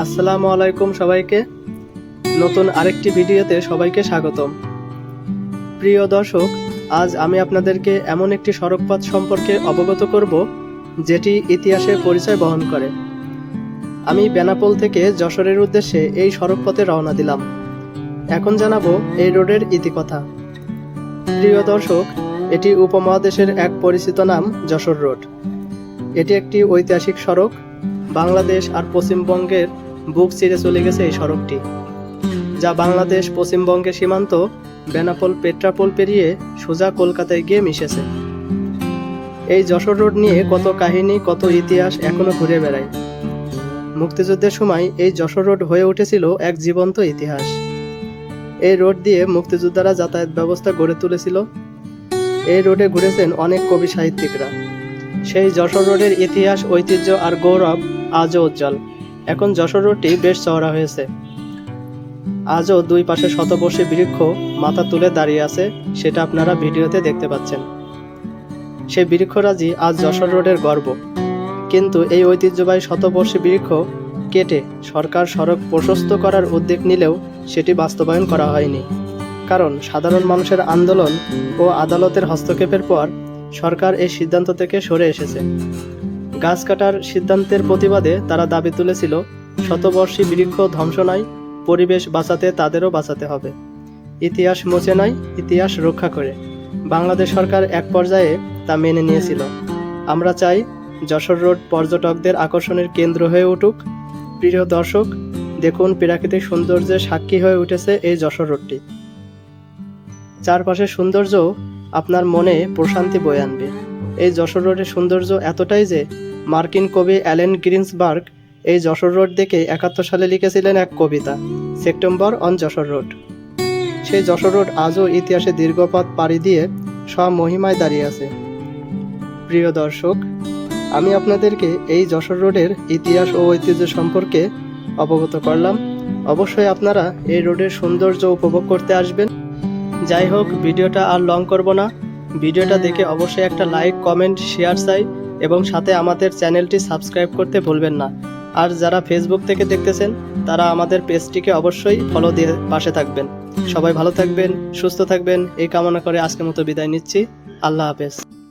আসসালামু আলাইকুম সবাইকে। নতুন আরেকটি ভিডিওতে সবাইকে স্বাগতম। প্রিয় দর্শক, আজ আমি আপনাদেরকে এমন একটি সড়কপথ সম্পর্কে অবগত করব, যেটি ইতিহাসে পরিচয় বহন করে। আমি বেনাপোল থেকে যশোরের উদ্দেশ্যে এই সড়কপথে রওনা দিলাম। এখন জানাব এই রোডের ইতিকথা। প্রিয় দর্শক, এটি উপমহাদেশের এক পরিচিত নাম, যশোর রোড। এটি একটি ঐতিহাসিক সড়ক বাংলাদেশ আর পশ্চিমবঙ্গের বুক চিরে চলে গেছে এই সড়কটি, যা বাংলাদেশ পশ্চিমবঙ্গের সীমান্ত বেনাপোল পেট্রাপোল পেরিয়ে সোজা কলকাতায় গিয়ে মিশেছে। এই যশোর রোড নিয়ে কত কাহিনী, কত ইতিহাস এখনও ঘুরে বেড়ায়। মুক্তিযুদ্ধের সময় এই যশোর রোড হয়ে উঠেছিল এক জীবন্ত ইতিহাস। এই রোড দিয়ে মুক্তিযোদ্ধারা যাতায়াত ব্যবস্থা গড়ে তুলেছিল। এই রোডে ঘুরেছেন অনেক কবি সাহিত্যিকরা। সেই যশোর রোডের ইতিহাস, ঐতিহ্য আর গৌরব আজও উজ্জ্বল। এখন যশোর রোডটি বেশ চওড়া হয়েছে। আজও দুই পাশে শতবর্ষী বৃক্ষ মাথা তুলে দাঁড়িয়ে আছে, সেটা আপনারা ভিডিওতে দেখতে পাচ্ছেন। সেই বৃক্ষরাজি আজ যশোর রোডের গর্ব। কিন্তু এই ঐতিহ্যবাহী শতবর্ষী বৃক্ষ কেটে সরকার সড়ক প্রশস্ত করার উদ্যোগ নিলেও সেটি বাস্তবায়ন করা হয়নি। কারণ সাধারণ মানুষের আন্দোলন ও আদালতের হস্তক্ষেপের পর সরকার এই সিদ্ধান্ত থেকে সরে এসেছে। গাছ কাটার সিদ্ধান্তের প্রতিবাদে তারা দাবি তুলেছিল, শতবর্ষী বৃক্ষ ধ্বংস নাই পরিবেশ বাঁচাতে তাদেরও বাঁচাতে হবে। ইতিহাস মুছে নাই ইতিহাস রক্ষা করে। বাংলাদেশ সরকার এক পর্যায়ে তা মেনে নিয়েছিল। আমরা চাই যশোর রোড পর্যটকদের আকর্ষণের কেন্দ্র হয়ে উঠুক। প্রিয় দর্শক, দেখুন প্রাকৃতিক সৌন্দর্যের সাক্ষী হয়ে উঠেছে এই যশোর রোডটি। চারপাশের সৌন্দর্য আপনার মনে প্রশান্তি বয়ে আনবে। এই যশোর রোডের সৌন্দর্য এতটাই যে মার্কিন কবি অ্যালেন গ্রিন্সবার্গ এই যশোর রোড দেখে একাত্তর সালে লিখেছিলেন এক কবিতা, সেপ্টেম্বর অন যশোর রোড। সেই যশোর রোড আজও ইতিহাসে দীর্ঘপথ পাড়ি দিয়ে স্বমহিমায় দাঁড়িয়ে আছে। প্রিয় দর্শক, আমি আপনাদেরকে এই যশোর রোডের ইতিহাস ও ঐতিহ্য সম্পর্কে অবগত করলাম। অবশ্যই আপনারা এই রোডের সৌন্দর্য উপভোগ করতে আসবেন। যাই হোক, ভিডিওটা আর লং করব না। ভিডিওটা দেখে অবশ্যই একটা লাইক কমেন্ট শেয়ার চাই। এবং সাথে আমাদের চ্যানেলটি সাবস্ক্রাইব করতে ভুলবেন না। আর যারা ফেসবুক থেকে দেখতেছেন, তারা আমাদের পেজটিকে অবশ্যই ফলো দিয়ে পাশে থাকবেন। সবাই ভালো থাকবেন, সুস্থ থাকবেন, এই কামনা করে আজকের মতো বিদায় নিচ্ছি। আল্লাহ হাফেজ।